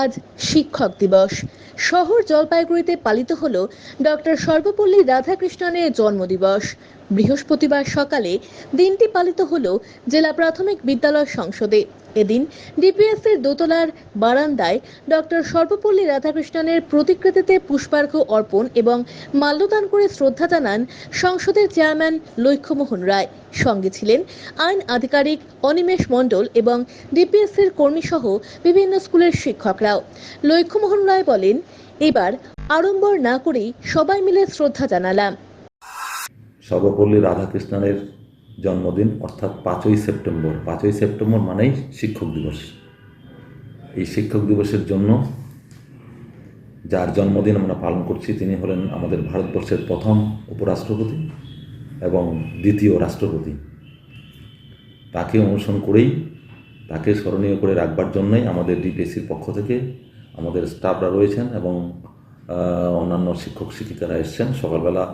আজ শিক্ষক দিবস। শহর জলপাইগুড়িতে পালিত হল ডক্টর সর্বপল্লী রাধাকৃষ্ণনের জন্মদিবস। বৃহস্পতিবার সকালে দিনটি পালিত হল জেলা প্রাথমিক বিদ্যালয় সংসদে। এদিন ডিপিএসসির দোতলার বারান্দায় ডক্টর সর্বপল্লী রাধাকৃষ্ণনের প্রতিকৃতিতে পুষ্পার্ঘ অর্পণ এবং মাল্যদান করে শ্রদ্ধা জানান সংসদের চেয়ারম্যান লক্ষ্যমোহন রায়। সঙ্গে ছিলেন আইন আধিকারিক অনিমেষ মণ্ডল এবং ডিপিএসসির কর্মীসহ বিভিন্ন স্কুলের শিক্ষকরাও। লক্ষ্যমোহন রায় বলেন, এবার আড়ম্বর না করেই সবাই মিলে শ্রদ্ধা জানালাম। সর্বপল্লী রাধাকৃষ্ণনের জন্মদিন, অর্থাৎ পাঁচই সেপ্টেম্বর। পাঁচই সেপ্টেম্বর মানেই শিক্ষক দিবস। এই শিক্ষক দিবসের জন্য যার জন্মদিন আমরা পালন করছি, তিনি হলেন আমাদের ভারতবর্ষের প্রথম উপরাষ্ট্রপতি এবং দ্বিতীয় রাষ্ট্রপতি। তাকে অনুসরণ করেই, তাকে স্মরণীয় করে রাখবার জন্যই আমাদের ডিপিএসসির পক্ষ থেকে আমাদের স্টাফরা রয়েছেন এবং অন্যান্য শিক্ষক শিক্ষিকারা এসছেন। সকালবেলা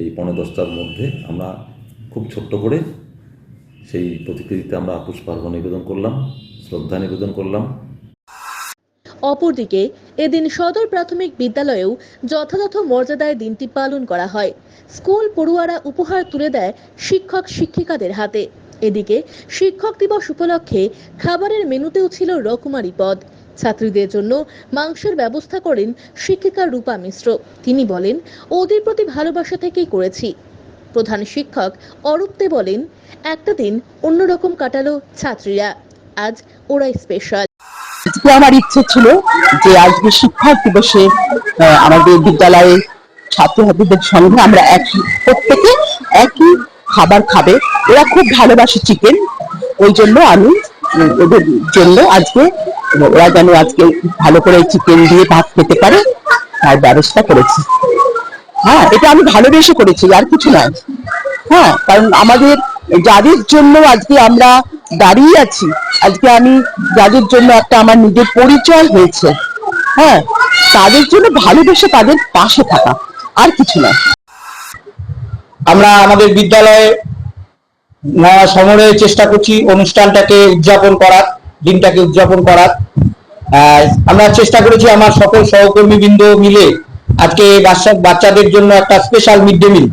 এই পনেরো দশটার মধ্যে আমরা খুব ছোট্ট করে সেই প্রতিকৃতিতে আমরা পুষ্পার্ঘ নিবেদন করলাম, শ্রদ্ধা নিবেদন করলাম। অপরদিকে, এদিন সদর প্রাথমিক বিদ্যালয়েও যথাযথ মর্যাদায় দিনটি পালন করা হয়। স্কুল পড়ুয়ারা উপহার তুলে দেয় শিক্ষক শিক্ষিকাদের হাতে। এদিকে, শিক্ষক দিবস উপলক্ষে খাবারের মেনুতেও ছিল রকমারি পদ। ছাত্রীদের জন্য মাংসের ব্যবস্থা করেন শিক্ষিকা রূপা মিশ্র। তিনি বলেন, ওদের প্রতি ভালোবাসা থেকেই করেছি। প্রধান শিক্ষক অরূপ দে বলেন, একটা দিন অন্যরকম কাটালো ছাত্রীরা। আজ ওরাই স্পেশাল আজকে আমার ইচ্ছে ছিল যে আজকে শিক্ষক দিবসে আমাদের বিদ্যালয়ে ছাত্রছাত্রীদের সঙ্গে আমরা একই প্রত্যেকে একই খাবার খাবে। ওরা খুব ভালোবাসে চিকেন ওই জন্য আমি ওদের জন্য আজকে, ওরা যেন আজকে ভালো করে চিকেন দিয়ে ভাত খেতে পারে, তার ব্যবস্থা করেছি। হ্যাঁ এটা আমি ভালোবেসে করেছি, আর কিছু নয়। হ্যাঁ কারণ আমাদের যাদের জন্য আজকে আমরা দাঁড়িয়ে আছি, আজকে আমি যাদের জন্য একটা আমার নিজের পরিচয় হয়েছে হ্যাঁ তাদের জন্য ভালোবেসে তাদের পাশে থাকা, আর কিছু নয়। আমরা আমাদের বিদ্যালয়ে সমরে চেষ্টা করছি অনুষ্ঠানটাকে উদযাপন করার, দিনটাকে উদযাপন করার। আমরা চেষ্টা করেছি আমার সকল সহকর্মীবৃন্দ মিলে আজকে বাচ্চা বাচ্চাদের জন্য একটা স্পেশাল মিড ডে মিল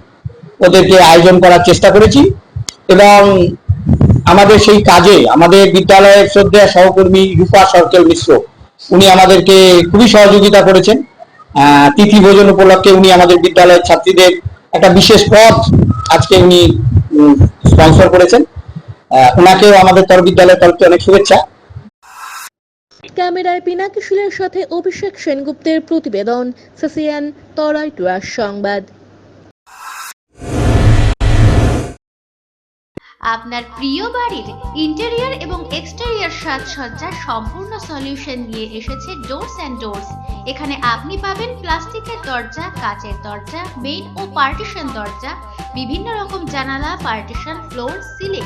ওদেরকে আয়োজন করার চেষ্টা করেছি এবং আমাদের সেই কাজে আমাদের বিদ্যালয়ের শ্রদ্ধেয় সহকর্মী রূপা সরকেল মিশ্র, উনি আমাদেরকে খুবই সহযোগিতা করেছেন। তিথি ভোজন উপলক্ষে উনি আমাদের বিদ্যালয়ের ছাত্রীদের একটা বিশেষ পথ আজকে উনি স্পন্সর করেছেন। ওনাকেও আমাদের তর বিদ্যালয়ের তরফ অনেক শুভেচ্ছা। ক্যামেরায় পিনাকি শিলের সাথে অভিষেক সেনগুপ্তের প্রতিবেদন, সিসিএন, তরাই টুয়ার সংবাদ। আপনার প্রিয় বাড়ির ইন্টেরিয়র এবং এক্সটেরিয়র সাজসজ্জার সম্পূর্ণ সলিউশন নিয়ে এসেছে ডোরস অ্যান্ড ডোরস এখানে আপনি পাবেন প্লাস্টিকের দরজা, কাচের দরজা মেইন ও পার্টিশন দরজা, বিভিন্ন রকম জানালা partition floor ceiling